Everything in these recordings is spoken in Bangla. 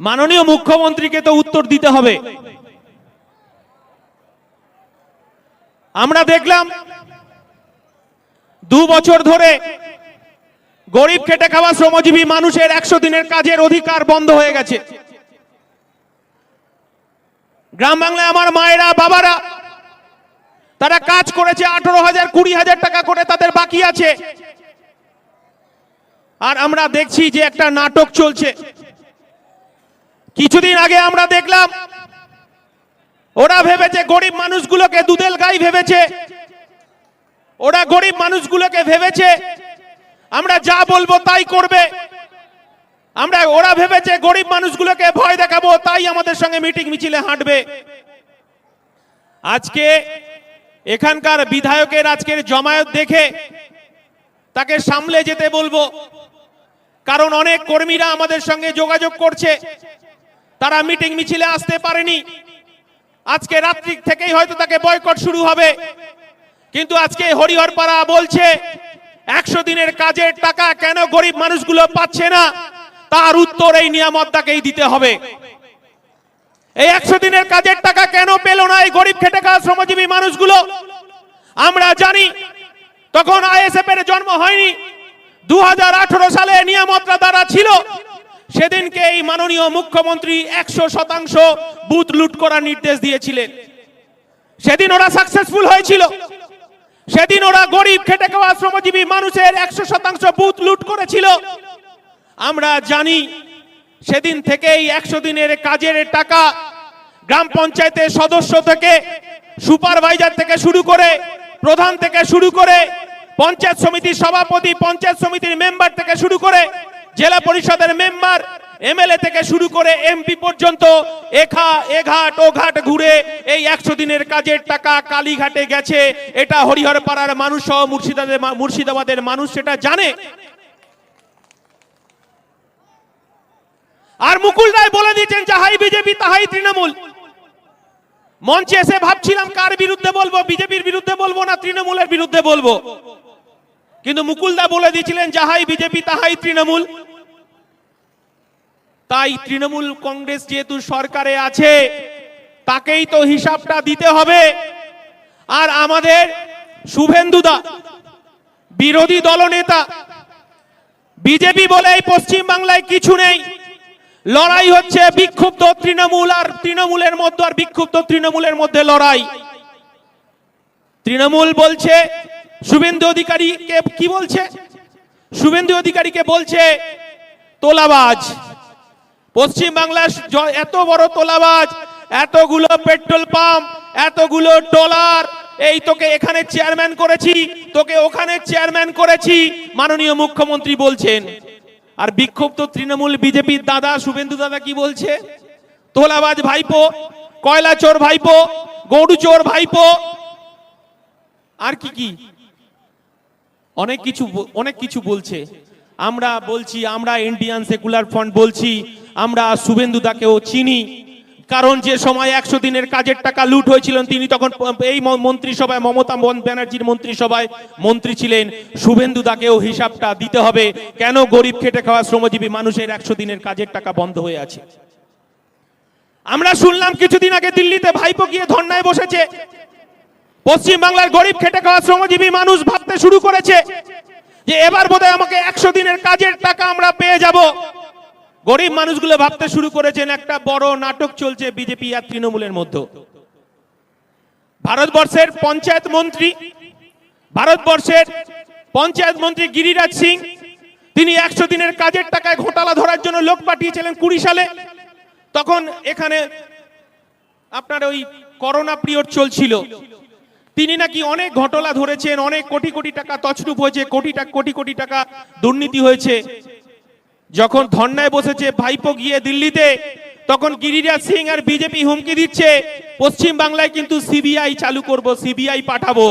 মাননীয় মুখ্যমন্ত্রীকে তো উত্তর দিতে হবে। আমরা দেখলাম দু বছর ধরে গরিব খেটে খাওয়া শ্রমজীবী মানুষের একশো দিনের কাজের অধিকার বন্ধ হয়ে গেছে। গ্রাম বাংলায় আমার মায়েরা, বাবারা, তারা কাজ করেছে আঠারো হাজার, কুড়ি হাজার টাকা করে তাদের বাকি আছে। আর আমরা দেখছি যে একটা নাটক চলছে। কিছুদিন আগে আমরা দেখলাম, ওরা ভেবেছে গরিব মানুষগুলোকে দুধেল গাই ভেবেছে। ওরা গরিব মানুষগুলোকে ভেবেছে, আমরা যা বলব তাই করবে। আমরা, ওরা ভেবেছে গরিব মানুষগুলোকে ভয় দেখাবো, তাই আমাদের সঙ্গে মিটিং মিছিলে হাঁটবে। আজকে এখানকার বিধায়কের আজকের জমায়েত দেখে তাকে সামলে যেতে বলব, কারণ অনেক কর্মীরা আমাদের সঙ্গে যোগাযোগ করছে। তারা মিটিং মিছিলে আসতে পারেনি। আজকে রাত্রি থেকেই হয়তো তাকে বয়কট শুরু হবে। কিন্তু আজকে হরিহরপাড়া বলছে, একশো দিনের কাজের টাকা কেন গরিব মানুষগুলো পাচ্ছে না? তার উত্তর এই নিয়ামতটাকেই দিতে হবে। এই একশো দিনের কাজের টাকা কেন পেল না এই গরিব খেটে খাওয়া শ্রমজীবী মানুষগুলো? আমরা জানি, তখন আইএসএফ এর জন্ম হয়নি। দু হাজার আঠারো সালে নিয়ামতটা দ্বারা ছিল। সেদিনকে এই মাননীয় মুখ্যমন্ত্রী একশো শতাংশ বুথ লুট করার নির্দেশ দিয়েছিলেন। সেদিন ওরা সাকসেসফুল হয়েছিল। সেদিন ওরা গরিব, খেটে খাওয়া শ্রমজীবী মানুষের একশো শতাংশ বুথ লুট করেছিল। আমরা জানি, সেদিন থেকেই একশো দিনের কাজের টাকা গ্রাম পঞ্চায়েতের সদস্য থেকে, সুপারভাইজার থেকে শুরু করে, প্রধান থেকে শুরু করে, পঞ্চায়েত সমিতির সভাপতি, পঞ্চায়েত সমিতির মেম্বার থেকে শুরু করে জেলা পরিষদের মেম্বার, এমএলএ থেকে শুরু করে এমপি পর্যন্ত এখা, এঘাট ও ঘাট ঘুরে এই একশো দিনের কাজের টাকা কালীঘাটে গেছে। এটা হরিহর পাড়ার মানুষ সহ মুর্শিদাবাদের মুর্শিদাবাদের মানুষ সেটা জানে। আর মুকুল রায় বলে দিয়েছেন যাহাই বিজেপি, তাহাই তৃণমূল। মঞ্চে এসে ভাবছিলাম, কার বিরুদ্ধে বলব? বিজেপির বিরুদ্ধে বলব না তৃণমূলের বিরুদ্ধে বলব? কিন্তু মুকুলদা বলে দিয়েছিলেন যাহাই বিজেপি, তাহাই তৃণমূল। তাই তৃণমূল কংগ্রেস যেহেতু সরকারে আছে, তাকেই তো হিসাবটা দিতে হবে। আর আমাদের শুভেন্দুদা বিরোধী দলনেতা বিজেপি বলে এই পশ্চিম বাংলায় কিছু নেই। লড়াই হচ্ছে বিক্ষুব্ধ তৃণমূল আর তৃণমূলের মধ্যে, আর বিক্ষুব্ধ তৃণমূলের মধ্যে লড়াই। তৃণমূল বলছে, শুভেন্দু অধিকারীকে কি বলছে? শুভেন্দু অধিকারীকে বলছে, তোলাবাজ। পশ্চিম বাংলার এত বড় তোলাবাজ, এতগুলো পেট্রোল পাম্প, এতগুলো ডলার, এই তোকে এখানে চেয়ারম্যান করেছি, তোকে ওখানে চেয়ারম্যান করেছি, মাননীয় মুখ্যমন্ত্রী বলছেন। আর বিক্ষুব্ধ তৃণমূল বিজেপির দাদা শুভেন্দু দাদা কি বলছে? তোলাবাজ ভাইপো কয়লা চোর ভাইপো গরু চোর ভাইপো। আর কি কি? অনেক কিছু অনেক কিছু বলছে। আমরা বলছি, আমরা ইন্ডিয়ান সেকুলার ফ্রন্ট বলছি আমরা শুভেন্দু দাকেও চিনি। কারণ যে সময় একশো দিনের কাজের টাকা লুট হয়েছিলেন তিনি তখন এই মন্ত্রিসভায়, মমতা ব্যানার্জির মন্ত্রিসভায় মন্ত্রী ছিলেন। শুভেন্দু দাকেও হিসাবটা দিতে হবে, কেন গরিব খেটে খাওয়া শ্রমজীবী মানুষের একশো দিনের কাজের টাকা বন্ধ হয়ে আছে? আমরা শুনলাম কিছুদিন আগে দিল্লিতে ভাইপো গিয়ে ধর্নায় বসেছে। পশ্চিম বাংলার গরিব খেটে খাওয়া শ্রমজীবী মানুষ ভাবতে শুরু করেছে যে এবার বোধহয় আমাকে একশো দিনের কাজের টাকা আমরা পেয়ে যাব। গরিব মানুষগুলো ভাবতে শুরু করেছেন, একটা বড় নাটক চলছে বিজেপি আর তৃণমূলের মধ্যে। ভারতবর্ষের পঞ্চায়েত মন্ত্রী, ভারতবর্ষের পঞ্চায়েত মন্ত্রী গিরিরাজ সিং, তিনি একশো দিনের কাজের টাকায় ঘোটালা ধরার জন্য লোক পাঠিয়েছিলেন কুড়ি সালে। তখন এখানে আপনার ওই করোনা পিরিয়ড চলছিল। তিনি নাকি অনেক ঘটনা ধরেছেন, অনেক কোটি কোটি টাকা তছরূপ হয়েছে, কোটি কোটি কোটি টাকা দুর্নীতি হয়েছে। যখন ধর্নায় বসেছে, ভাইপো গিয়ে দিল্লিতে, তখন গিরিরাজ সিং আর বিজেপি হুমকি দিচ্ছে। পশ্চিম বাংলায় কিন্তু সিবিআই চালু করব, সিবিআই পাঠাবো,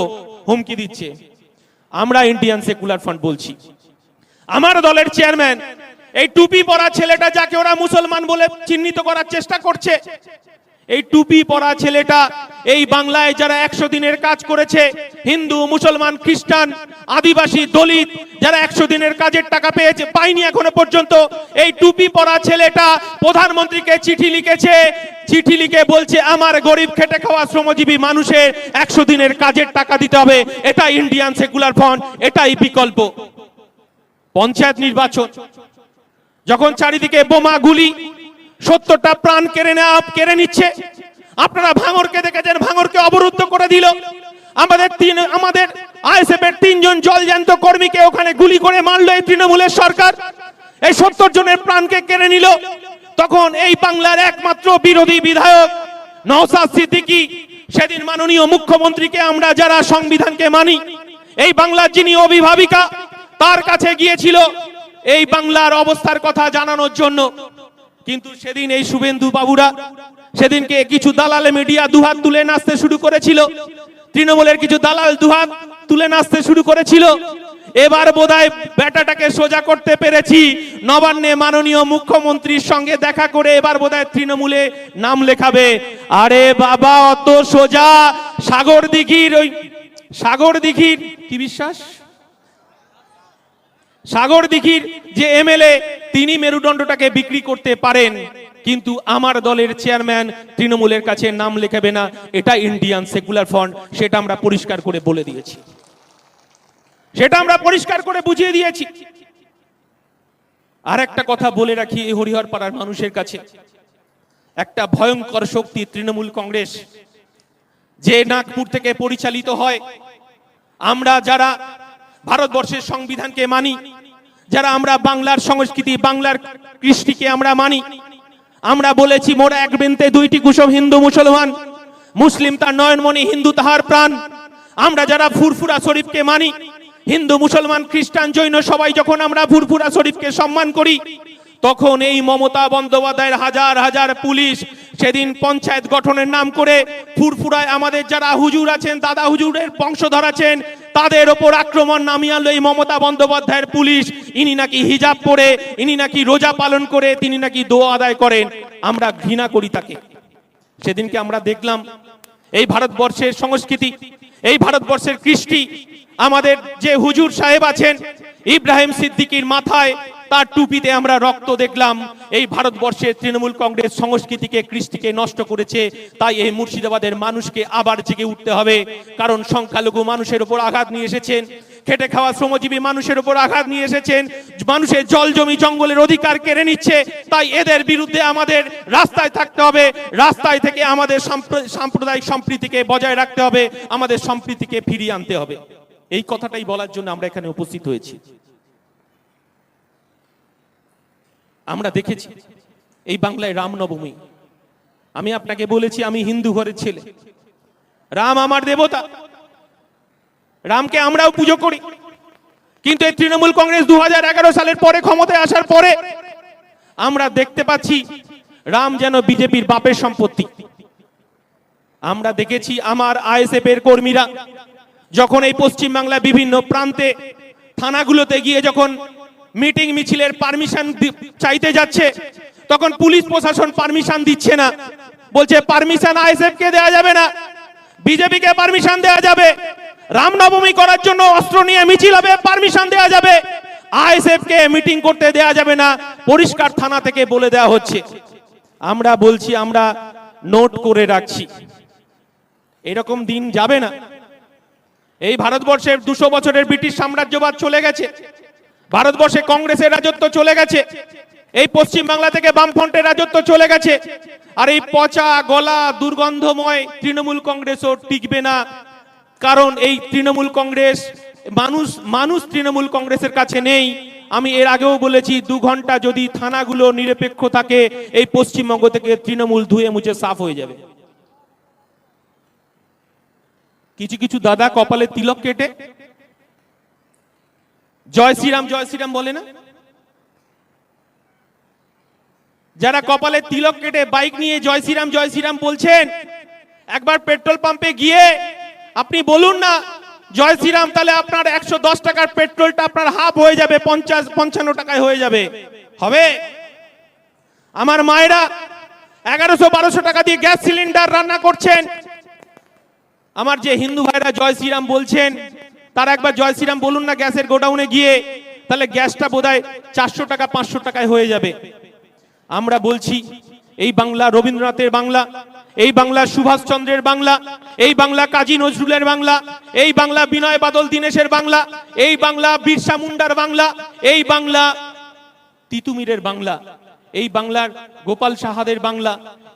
হুমকি দিচ্ছে। আমরা ইন্ডিয়ান সেকুলার ফ্রন্ট বলছি। আমার দলের চেয়ারম্যান, এই টুপি পরা ছেলেটা যাকে ওরা মুসলমান বলে চিহ্নিত করার চেষ্টা করছে এই টুপি পরা ছেলেটা এই বাংলায় যারা একশো দিনের কাজ করেছে, হিন্দু, মুসলমান, খ্রিস্টান, আদিবাসী, দলিত, যারা একশো দিনের কাজের টাকা পেয়েছে, পায়নি এখনও পর্যন্ত, এই টুপি পরা ছেলেটা প্রধানমন্ত্রীকে চিঠি লিখেছে, চিঠি লিখে বলছে, আমার গরিব খেটে খাওয়া শ্রমজীবী মানুষের একশো দিনের কাজের টাকা দিতে হবে এটা ইন্ডিয়ান সেকুলার ফ্রন্ট এটাই বিকল্প। পঞ্চায়েত নির্বাচন, যখন চারিদিকে বোমা গুলি সত্তরটা প্রাণ কেড়ে নেওয়া কেড়ে নিচ্ছে। আপনারা ভাঙরকে দেখেছেন, ভাঙরকে অবরুদ্ধ করে দিল। আমাদের তিন, আমাদের আইএসএফ এর তিনজন জলজ্যান্ত কর্মীকে ওখানে গুলি করে মারলো এই তৃণমূলের সরকার। এই সত্তর জনের প্রাণকে কেড়ে নিল। তখন এই বাংলার একমাত্র বিরোধী বিধায়ক নওসাদ সিদ্দিকী, সেদিন মাননীয় মুখ্যমন্ত্রীকে আমরা যারা সংবিধানকে মানি, এই বাংলার যিনি অভিভাবিকা, তার কাছে গিয়েছিল। এই বাংলার অবস্থার কথা জানানোর জন্য কিন্তু সেদিন এই শুভেন্দু বাবুরা সেদিনকে কিছু দালালে মিডিয়া দুহাত তুলে নাচতে শুরু করেছিল। তৃণমূলের কিছু দালাল দুহাত তুলে নাচতে শুরু করেছিল। এবার বোধহয় ব্যাটাটাকে সোজা করতে পেরেছি। নবান্নে মাননীয় মুখ্যমন্ত্রীর সঙ্গে দেখা করে এবার বোধহয় তৃণমূলে নাম লেখাবে। আরে বাবা, অত সোজা সাগর দিঘির ওই সাগর দিঘির কি বিশ্বাস? সাগর দিঘির যে এমএলএ, তিনি মেরুদণ্ডটাকে বিক্রি করতে পারেন। কিন্তু আমার দলের চেয়ারম্যান তৃণমূলের কাছে নাম লেখাবে না। এটা ইন্ডিয়ান সেকুলার ফ্রন্ট, সেটা আমরা পরিষ্কার করে বলে দিয়েছি। সেটা আমরা পরিষ্কার করে বুঝিয়ে দিয়েছি। আর একটা কথা বলে রাখি এই হরিহর পাড়ার মানুষের কাছে। একটা ভয়ঙ্কর শক্তি তৃণমূল কংগ্রেস, যে নাগপুর থেকে পরিচালিত হয়। আমরা যারা ভারতবর্ষের সংবিধানকে মানি, যারা আমরা বাংলার সংস্কৃতি, বাংলার কৃষ্টিকে আমরা মানি। আমরা বলেছি, মোরা এক বৃন্তে দুইটি কুসুম হিন্দু মুসলমান, মুসলিম তার নয়নমণি, হিন্দু তাহার প্রাণ। আমরা যারা ফুরফুরা শরীফকে মানি, হিন্দু, মুসলমান, খ্রিস্টান, জৈন, সবাই যখন আমরা ফুরফুরা শরীফকে সম্মান করি, তখন এই মমতা বন্দ্যোপাধ্যায়ের হাজার হাজার পুলিশ সেদিন পঞ্চায়েত গঠনের নাম করে ফুরফুরায় আমাদের যারা হুজুর আছেন, দাদা হুজুরের বংশধর আছেন তাদের ওপর আক্রমণ নামিয়ে আনলো এই মমতা বন্দ্যোপাধ্যায়ের পুলিশ। ইনি নাকি হিজাব পরে, ইনি নাকি রোজা পালন করে, তিনি নাকি দোয়া আদায় করেন। আমরা ঘৃণা করি তাকে। সেদিনকে আমরা দেখলাম, এই ভারতবর্ষের সংস্কৃতি, এই ভারতবর্ষের কৃষ্টি, আমাদের যে হুজুর সাহেব আছেন, ইব্রাহিম সিদ্দিকির মাথায় তার টুপিতে আমরা রক্ত দেখলাম। এই ভারতবর্ষের তৃণমূল কংগ্রেস সংস্কৃতিকে, কৃষ্টিকে নষ্ট করেছে। তাই এই মুর্শিদাবাদের মানুষকে আবার জেগে উঠতে হবে। কারণ সংখ্যালঘু মানুষের উপর আঘাত নিয়ে এসেছেন। খেটে খাওয়া শ্রমজীবী মানুষের উপর আঘাত নিয়ে এসেছেন। মানুষের জল জমি জঙ্গলের অধিকার কেড়ে নিচ্ছে। তাই এদের বিরুদ্ধে আমাদের রাস্তায় থাকতে হবে। রাস্তায় থেকে আমাদের সাম্প্রদায়িক সম্প্রীতিকে বজায় রাখতে হবে। আমাদের সম্প্রীতিকে ফিরিয়ে আনতে হবে। এই কথাটাই বলার জন্য আমরা এখানে উপস্থিত হয়েছি। আমরা দেখেছি। এই বাংলায় রামনবমী আমি আপনাকে বলেছি, আমি হিন্দু ঘরের ছেলে। রাম আমার দেবতা। রামকে আমরাও পুজো করি। কিন্তু এই তৃণমূল কংগ্রেস দু হাজার এগারো সালের পরে ক্ষমতায় আসার পরে আমরা দেখতে পাচ্ছি, রাম যেন বিজেপির বাপের সম্পত্তি। আমরা দেখেছি আমার আইএসএফ এর কর্মীরা যখন এই পশ্চিমবাংলা বিভিন্ন প্রান্তে থানাগুলোতে গিয়ে যখন মিটিং মিছিলের পারমিশন চাইতে যাচ্ছে। তখন পুলিশ প্রশাসন পারমিশন দিচ্ছে না। বলছে, পারমিশন আইএসএফ কে দেওয়া যাবে না। বিজেপিকে পারমিশন দেওয়া যাবে। রামনবমী করার জন্য অস্ত্র নিয়ে মিছিল হবে, পারমিশন দেওয়া যাবে। আইএসএফ কে মিটিং করতে দেওয়া যাবে না। পরিষ্কার থানা থেকে বলে দেওয়া হচ্ছে। আমরা বলছি, আমরা নোট করে রাখছি। এরকম দিন যাবে না। এই ভারতবর্ষের দুশো বছরের ব্রিটিশ সাম্রাজ্যবাদ চলে গেছে। ভারতবর্ষে কংগ্রেসের রাজত্ব চলে গেছে। এই পশ্চিম বাংলা থেকে বামফ্রন্টের রাজত্ব চলে গেছে। আর এই পচা গলা দুর্গন্ধময় তৃণমূল কংগ্রেসও টিকবে না। কারণ এই তৃণমূল কংগ্রেস মানুষ মানুষ তৃণমূল কংগ্রেসের কাছে নেই। আমি এর আগেও বলেছি, দু ঘণ্টা যদি থানাগুলো নিরপেক্ষ থাকে, এই পশ্চিমবঙ্গ থেকে তৃণমূল ধুয়ে মুছে সাফ হয়ে যাবে। কিছু কিছু দাদা কপালে তিলক কেটে। জয় শ্রীরাম জয় শ্রীরাম বলে না? যারা কপালে তিলক কেটে বাইক নিয়ে জয় শ্রীরাম জয় শ্রীরাম বলছেন, একবার পেট্রোল পাম্পে গিয়ে আপনি বলুন না, জয় শ্রীরাম, তাহলে আপনার একশো দশ টাকার পেট্রোলটা আপনার হাফ হয়ে যাবে, পঞ্চাশ, পঞ্চান্ন টাকায় হয়ে যাবে। হবে? আমার মায়েরা এগারোশো বারোশো টাকা দিয়ে গ্যাস সিলিন্ডার রান্না করছেন। আমার যে হিন্দু ভাইরা জয় শ্রীরাম বলছেন তারা একবার জয় শ্রীরাম বলুন না গ্যাসের গোডাউনে গিয়ে, তাহলে গ্যাসটা বোধহয় চারশো টাকা, পাঁচশো টাকায় হয়ে যাবে। আমরা বলছি, এই বাংলা রবীন্দ্রনাথের বাংলা, এই বাংলা সুভাষচন্দ্রের বাংলা, এই বাংলা কাজী নজরুলের বাংলা, এই বাংলা বিনয় বাদল দীনেশের বাংলা, এই বাংলা বিরসা মুন্ডার বাংলা, এই বাংলা তিতুমিরের বাংলা। এই বাংলার গোপাল সাহাদের বাংলা,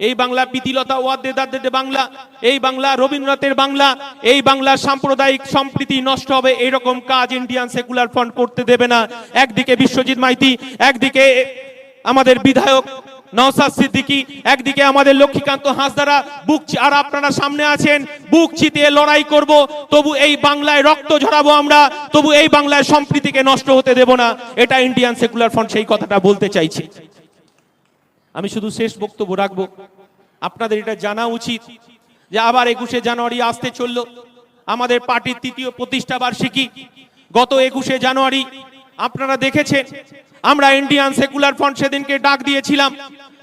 এই বাংলা প্রীতিলতা ওয়াদ্দেদারদের বাংলা, এই বাংলা রবীন্দ্রনাথের বাংলা, এই বাংলা সাম্প্রদায়িক সম্প্রীতি নষ্ট হবে এরকম কাজ ইন্ডিয়ান সেকুলার ফ্রন্ট করতে দেবে না। একদিকে বিশ্বজিৎ মাইতি, একদিকে আমাদের বিধায়ক নওসাদ সিদ্দিকী, একদিকে আমাদের লক্ষ্মীকান্ত হাঁসদারা। বুক আর আপনারা সামনে আছেন, বুক চিতিয়ে লড়াই করব, তবু এই বাংলায় রক্ত ঝরাবো আমরা, তবু এই বাংলায় সম্প্রীতিকে নষ্ট হতে দেব না। এটা ইন্ডিয়ান সেকুলার ফ্রন্ট সেই কথাটা বলতে চাইছি। আমি শুধু শেষ বক্তব্য রাখব। আপনাদের এটা জানা উচিত যে আবার একুশে জানুয়ারি আসতে চলল। আমাদের পার্টির তৃতীয় প্রতিষ্ঠা বার্ষিকী গত একুশে জানুয়ারি। আপনারা দেখেছেন, আমরা ইন্ডিয়ান সেকুলার ফ্রন্ট সেদিনকে ডাক দিয়েছিলাম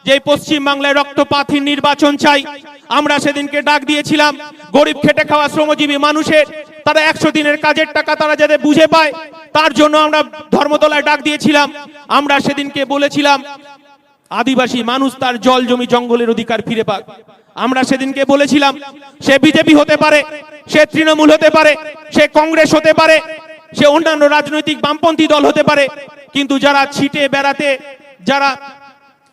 যে পশ্চিম বাংলায় রক্তপাতহীন নির্বাচন চাই। আমরা সেদিনকে ডাক দিয়েছিলাম, গরিব খেটে খাওয়া শ্রমজীবী মানুষের, তারা একশো দিনের কাজের টাকা তারা যাতে বুঝে পায়, তার জন্য আমরা ধর্মতলায় ডাক দিয়েছিলাম। আমরা সেদিনকে বলেছিলাম আদিবাসী মানুষ তার জল জমি জঙ্গলের অধিকার ফিরে পাক। আমরা সেদিনকে বলেছিলাম, সে বিজেপি হতে পারে, সে তৃণমূল হতে পারে, সে কংগ্রেস হতে পারে, সে অন্যান্য রাজনৈতিক বামপন্থী দল হতে পারে, কিন্তু যারা ছিটে বেড়াতে, যারা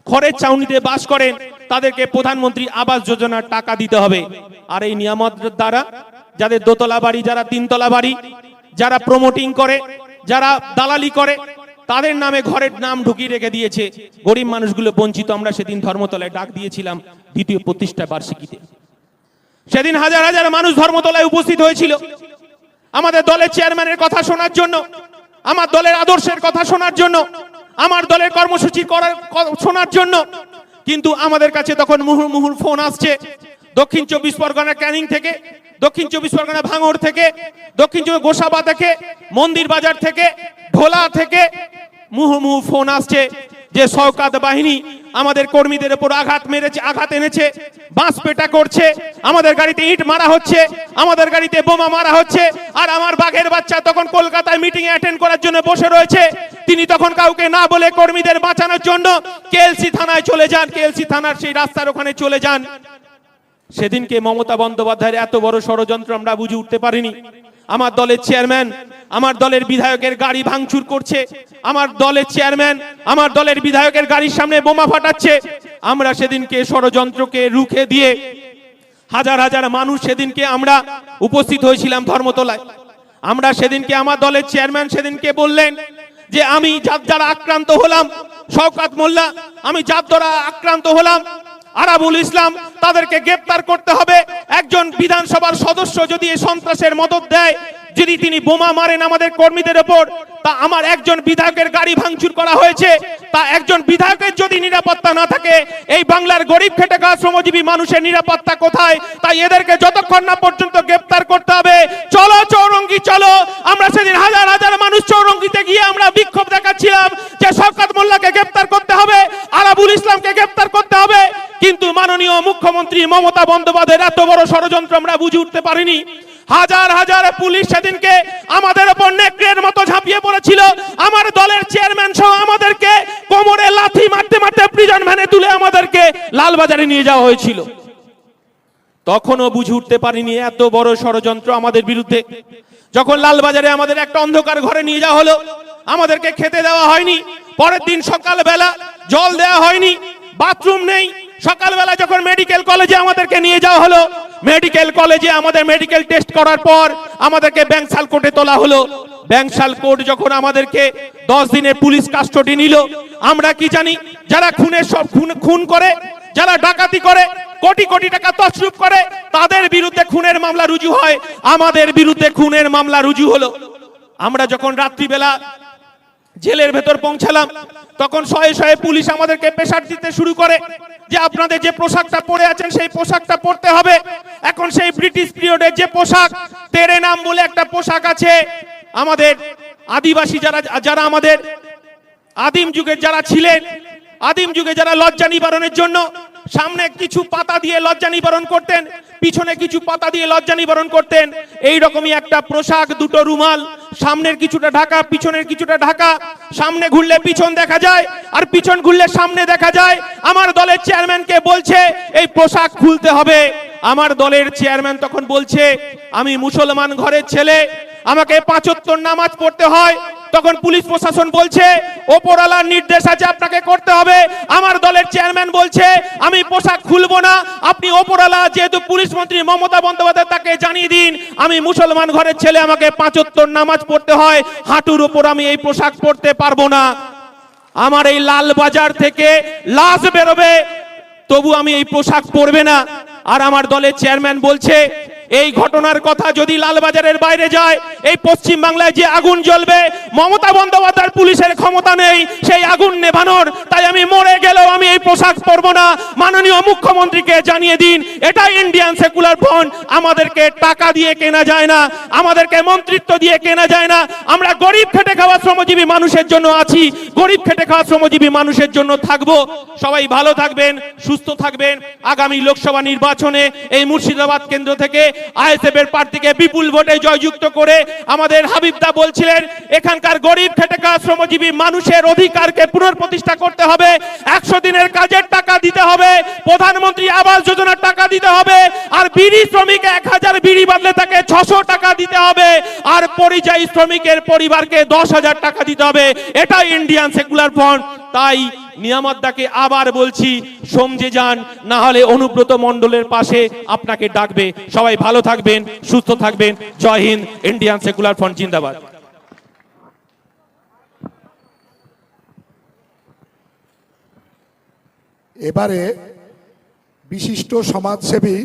খড়ের চাউনিতে বাস করেন, তাদেরকে প্রধানমন্ত্রী আবাস যোজনার টাকা দিতে হবে। আর এই নিয়ামত দ্বারা যাদের দোতলা বাড়ি, যারা তিনতলা বাড়ি, যারা প্রমোটিং করে, যারা দালালি করে তাদের নামে ঘরের নাম ঢুকিয়ে রেখে দিয়েছে। গরিব মানুষগুলো বঞ্চিত, আমরা সেদিন ধর্মতলায় ডাক দিয়েছিলাম দ্বিতীয় প্রতিষ্ঠা বার্ষিকীতে। সেদিন হাজার হাজার মানুষ ধর্মতলায় উপস্থিত হয়েছিল। আমাদের দলের চেয়ারম্যানের কথা শোনার জন্য, আমার দলের আদর্শের কথা শোনার জন্য, আমার দলের কর্মসূচি করার শোনার জন্য। কিন্তু আমাদের কাছে তখন মুহুর মুহুর ফোন আসছে। দক্ষিণ চব্বিশ পরগনা ক্যানিং থেকে, দক্ষিণ চব্বিশ পরগনা ভাঙড় থেকে, দক্ষিণ চব্বিশ গোসাবা থেকে, মন্দির বাজার থেকে ঢোলা থেকে, মুহু মুহু ফোন আসছে যে সৌকাত বাহিনী আমাদের কর্মীদের উপর আঘাত মেরেছে, আঘাত এনেছে, বাঁশ পেটা করছে, আমাদের গাড়িতে ইট মারা হচ্ছে, আমাদের গাড়িতে বোমা মারা হচ্ছে, আর আমার বাঘের বাচ্চা তখন কলকাতায় মিটিং অ্যাটেন্ড করার জন্য বসে রয়েছে, তিনি তখন কাউকে না বলে কর্মীদের বাঁচানোর জন্য কেএলসি থানায় চলে যান, কেএলসি থানার সেই রাস্তার ওখানে চলে যান। সেদিনকে মমতা বন্দ্যোপাধ্যায়ের এত বড় ষড়যন্ত্র আমরা বুঝে উঠতে পারিনি। আমার দলের চেয়ারম্যান, আমার দলের বিধায়কের গাড়ি ভাঙচুর করছে। আমার দলের চেয়ারম্যান, আমার দলের বিধায়কের গাড়ির সামনে বোমা ফাটাচ্ছে। আমরা সেদিনকে ষড়যন্ত্রকে রুখে দিয়ে হাজার হাজার মানুষ সেদিনকে আমরা উপস্থিত হয়েছিলাম ধর্মতলায়। আমরা সেদিনকে আমার দলের চেয়ারম্যান সেদিনকে বললেন যে, আমি যার যারা আক্রান্ত হলাম, শওকাত মোল্লা, আমি যার দ্বারা আক্রান্ত হলাম আরাবুল ইসলাম তাদেরকে গ্রেপ্তার করতে হবে। একজন বিধানসভার সদস্য যদি এই সন্ত্রাসের মদত দেয়, যদি তিনি বোমা মারেন আমাদের কর্মীদের ওপর, তা আমার একজন বিধায়কের গাড়ি ভাঙচুর করা হয়েছে। তা একজন বিধায়কের যদি নিরাপত্তা না থাকে, এই বাংলার গরিব খেটে খাওয়া শ্রমজীবী মানুষের নিরাপত্তা কোথায়? তাই এদেরকে যতক্ষণ না পর্যন্ত গ্রেপ্তার করতে হবে, চলো চৌরঙ্গি, চলো। আমরা সেদিন হাজার হাজার মানুষ চৌরঙ্গিতে গিয়ে আমরা বিক্ষোভ দেখাচ্ছিলাম যে শওকত মোল্লাকে গ্রেপ্তার করতে হবে, আরাবুল ইসলামকে গ্রেপ্তার করতে হবে। কিন্তু মাননীয় মুখ্যমন্ত্রী মমতা বন্দ্যোপাধ্যায়ের এত বড় ষড়যন্ত্র আমরা বুঝে উঠতে পারিনি। হাজার হাজার পুলিশ সেদিনকে আমাদের উপর নেকড়ের মতো ঝাঁপিয়ে পড়েছিল। আমার দলের চেয়ারম্যান সহ আমাদেরকে কোমরে লাথি মারতে মারতে প্রিজন ভ্যানে তুলে আমাদেরকে লালবাজারে নিয়ে যাওয়া হয়েছিল। তখনও বুঝে উঠতে পারিনি এত বড় ষড়যন্ত্র আমাদের বিরুদ্ধে। যখন লালবাজারে আমাদের একটা অন্ধকার ঘরে নিয়ে যাওয়া হলো, আমাদেরকে খেতে দেওয়া হয়নি। পরের দিন সকালবেলা জল দেওয়া হয়নি, বাথরুম নেই সকালবেলা যখন মেডিকেল কলেজে আমাদেরকে নিয়ে যাওয়া হলো মেডিকেল কলেজে আমাদের মেডিকেল টেস্ট করার পর আমাদেরকে ব্যাংসাল কোর্টে তোলা হলো। ব্যাংসাল কোর্ট যখন আমাদেরকে দশ দিনের পুলিশ কাস্টডি নিল, আমরা কি জানি, যারা খুনের সব খুন খুন করে, যারা ডাকাতি করে, কোটি কোটি টাকা তছরূপ করে, তাদের বিরুদ্ধে খুনের মামলা রুজু হয়। আমাদের বিরুদ্ধে খুনের মামলা রুজু হলো। আমরা যখন রাত্রিবেলা জেলের ভেতর পৌঁছালাম। তখন শয়ে শয়ে পুলিশ আমাদেরকে প্রেশার দিতে শুরু করে যে আপনাদের যে পোশাকটা পরে আছেন, সেই পোশাকটা পরতে হবে। এখন সেই ব্রিটিশ পিরিয়ডের যে পোশাক, তেরে নাম বলে একটা পোশাক আছে। আমাদের আদিবাসী যারা যারা আমাদের আদিম যুগের যারা ছিলেন, আদিম যুগে যারা লজ্জা নিবারণের জন্য সামনে কিছু পাতা দিয়ে লজ্জা নিবারণ করতেন পিছনে কিছু পাতা দিয়ে লজ্জা নিবারণ করতেন। এই রকমই একটা পোশাক, দুটো রুমাল, সামনের কিছুটা ঢাকা, পিছনের কিছুটা ঢাকা, সামনে ঘুরলে পিছন দেখা যায়, আর পিছন ঘুরলে সামনে দেখা যায়। আমার দলের চেয়ারম্যানকে বলছে, এই পোশাক খুলতে হবে। আমার দলের চেয়ারম্যান তখন বলছে, আমি মুসলমান ঘরের ছেলে, আমাকে পাঁচত্তর নামাজ পড়তে হয়। তখন পুলিশ প্রশাসন বলছে, ওপরওয়ালার নির্দেশ আছে, আপনাকে করতে হবে। আমার দলের চেয়ারম্যান বলছে, আমি পোশাক খুলবো না। আপনি ওপরওয়ালা, যেহেতু পুলিশ মন্ত্রী মমতা বন্দ্যোপাধ্যায় তাকে জানিয়ে দিন, আমি মুসলমান ঘরের ছেলে, আমাকে পাঁচত্তর নামাজ পড়তে হয়, হাঁটুর ওপর আমি এই পোশাক পরতে পারব না। আমার এই লাল বাজার থেকে লাশ বেরোবে, তবু আমি এই পোশাক পরবে না। আর আমার দলের চেয়ারম্যান বলছে এই ঘটনার কথা যদি লালবাজারের বাইরে যায়, এই পশ্চিম বাংলায় যে আগুন জ্বলবে, মমতা বন্দ্যোপাধ্যায়ের পুলিশের ক্ষমতা নেই, সেই আগুন নেভানোর। তাই আমি মরে গেলেও আমি এই পোশাক পরবো না। মাননীয় মুখ্যমন্ত্রীকে জানিয়ে দিন এটা ইন্ডিয়ান সেকুলার ফ্রন্ট আমাদেরকে টাকা দিয়ে কেনা যায় না, আমাদেরকে মন্ত্রিত্ব দিয়ে কেনা যায় না। আমরা গরিব খেটে খাওয়া শ্রমজীবী মানুষের জন্য আছি, গরিব খেটে খাওয়া শ্রমজীবী মানুষের জন্য থাকব। সবাই ভালো থাকবেন, সুস্থ থাকবেন। আগামী লোকসভা নির্বাচনে এই মুর্শিদাবাদ কেন্দ্র থেকে আইএসএফ প্রার্থীকে বিপুল ভোটে জয়যুক্ত করে আমাদের হাবিবদা বলছিলেন, এখানকার গরিব খেটে খাওয়া শ্রমজীবী মানুষের অধিকারকে পুনঃপ্রতিষ্ঠা করতে হবে, একশো দিনের কাজের টাকা দিতে হবে, প্রধানমন্ত্রী আবাস যোজনার টাকা দিতে হবে, আর বিড়ি শ্রমিক এক হাজার বিড়ি তাকে ছশো টাকা দিতে হবে, আর পরিযায়ী শ্রমিকের পরিবারকে দশ হাজার টাকা দিতে হবে। এটা ইন্ডিয়ান সেকুলার ফ্রন্ট তাই নিয়ামতদাকে আবার বলছি সমঝে যান না হলে অনুব্রত মণ্ডলের পাশে আপনাকে ডাকবে। সবাই ভালো থাকবেন সুস্থ থাকবেন। জয় হিন্দ ইন্ডিয়ান সেকুলার ফ্রন্ট জিন্দাবাদ। এবারে বিশিষ্ট সমাজসেবী